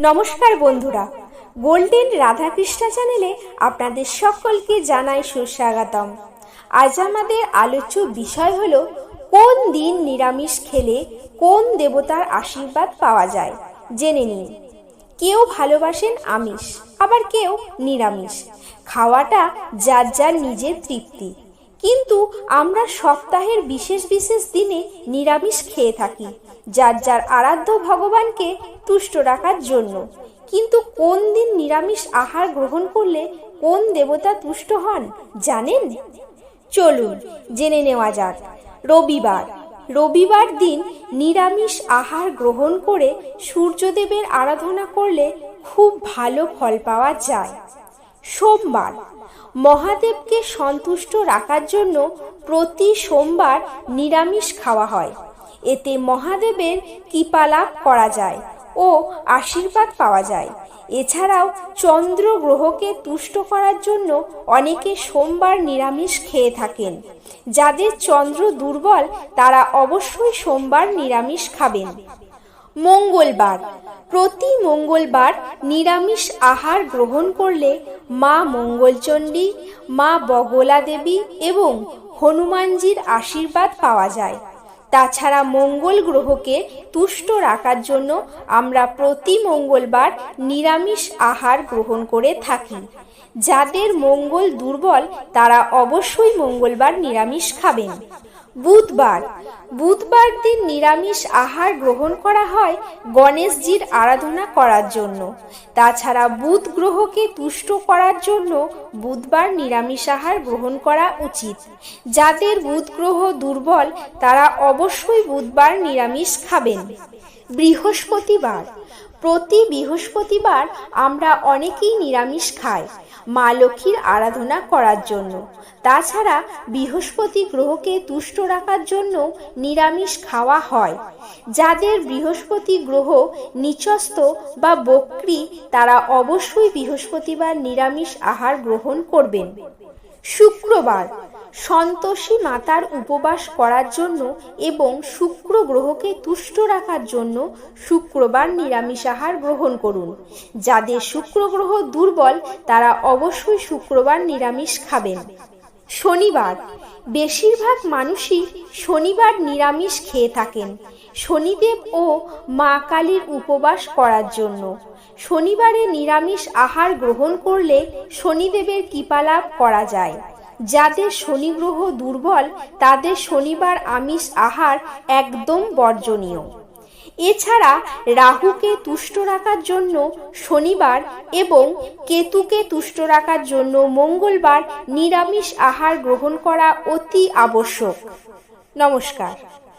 নমস্কার বন্ধুরা গোল্ডেন রাধাকৃষ্ণা চ্যানেলে আপনাদের সকলকে জানাই সুস্বাগতম। আজ আমাদের আলোচ্য বিষয় হল, কোন দিন নিরামিষ খেলে কোন দেবতার আশীর্বাদ পাওয়া যায়? জেনে নিন। কেউ ভালোবাসেন আমিষ, আবার কেউ নিরামিষ। খাওয়াটা যার যার নিজের তৃপ্তি। কিন্তু আমরা সপ্তাহের বিশেষ বিশেষ দিনে নিরামিষ খেয়ে থাকি, যার যার আরাধ্য ভগবানকে তুষ্ট রাখার জন্য। কিন্তু কোন দিন নিরামিষ আহার গ্রহণ করলে কোন দেবতা তুষ্ট হন, জানেন? চলুন, জেনে নেওয়া যাক। রবিবার। রবিবার দিন নিরামিষ আহার গ্রহণ করে সূর্যদেবের আরাধনা করলে খুব ভালো ফল পাওয়া যায়। সোমবার। মহাদেবকে সন্তুষ্ট রাখার জন্য প্রতি সোমবার নিরামিষ খাওয়া হয়। এতে মহাদেবের কৃপালাভ করা যায় ও আশীর্বাদ পাওয়া যায়। এছাড়াও চন্দ্র গ্রহকে তুষ্ট করার জন্য অনেকে সোমবার নিরামিষ খেয়ে থাকেন। যাদের চন্দ্র দুর্বল, তারা অবশ্যই সোমবার নিরামিষ খাবেন। মঙ্গলবার। প্রতি মঙ্গলবার নিরামিষ আহার গ্রহণ করলে মা মঙ্গলচণ্ডী, মা বগলা দেবী এবং হনুমানজির আশীর্বাদ পাওয়া যায়। তাছাড়া মঙ্গল গ্রহকে তুষ্ট রাখার জন্য আমরা প্রতি মঙ্গলবার নিরামিষ আহার গ্রহণ করে থাকি। যাদের মঙ্গল দুর্বল, তারা অবশ্যই মঙ্গলবার নিরামিষ খাবেন। বুধবার। বুধবার দিন নিরামিষ আহার গ্রহণ করা হয় গণেশজির আরাধনা করার জন্য। তাছাড়া বুধ গ্রহকে তুষ্ট করার জন্য বুধবার নিরামিষ আহার গ্রহণ করা উচিত। যাদের বুধ গ্রহ দুর্বল, তারা অবশ্যই বুধবার নিরামিষ খাবেন। বৃহস্পতিবার। প্রতি বৃহস্পতিবার আমরা অনেকেই নিরামিষ খাই। মা লক্ষ্মীর আরাধনা করার জন্য। তাছাড়া বৃহস্পতি গ্রহকে তুষ্ট রাখার জন্য নিরামিষ খাওয়া হয়। যাদের বৃহস্পতি গ্রহ নিচস্ত বা বক্রি, তারা অবশ্যই বৃহস্পতিবার নিরামিষ আহার গ্রহণ করবেন। শুক্রবার সন্তোষী মাতার উপবাস করার জন্য এবং শুক্র গ্রহকে তুষ্ট রাখার জন্য শুক্রবার নিরামিষ আহার গ্রহণ করুন। যাদের শুক্র গ্রহ দুর্বল, তারা অবশ্যই শুক্রবার নিরামিষ খাবেন। শনিবার। বেশিরভাগ মানুষই শনিবার নিরামিষ খেয়ে থাকেন। শনিদেব ও মা কালীর উপবাস করার জন্য। শনিবারে নিরামিষ আহার গ্রহণ করলে শনিদেবের কৃপালাভ করা যায়। যাদের শনি গ্রহ দুর্বল, তাদের শনিবার আমিষ আহার একদম বর্জনীয়। এছাড়া রাহুকে তুষ্ট রাখার জন্য শনিবার এবং কেতুকে তুষ্ট রাখার জন্য মঙ্গলবার নিরামিষ আহার গ্রহণ করা অতি আবশ্যক। নমস্কার।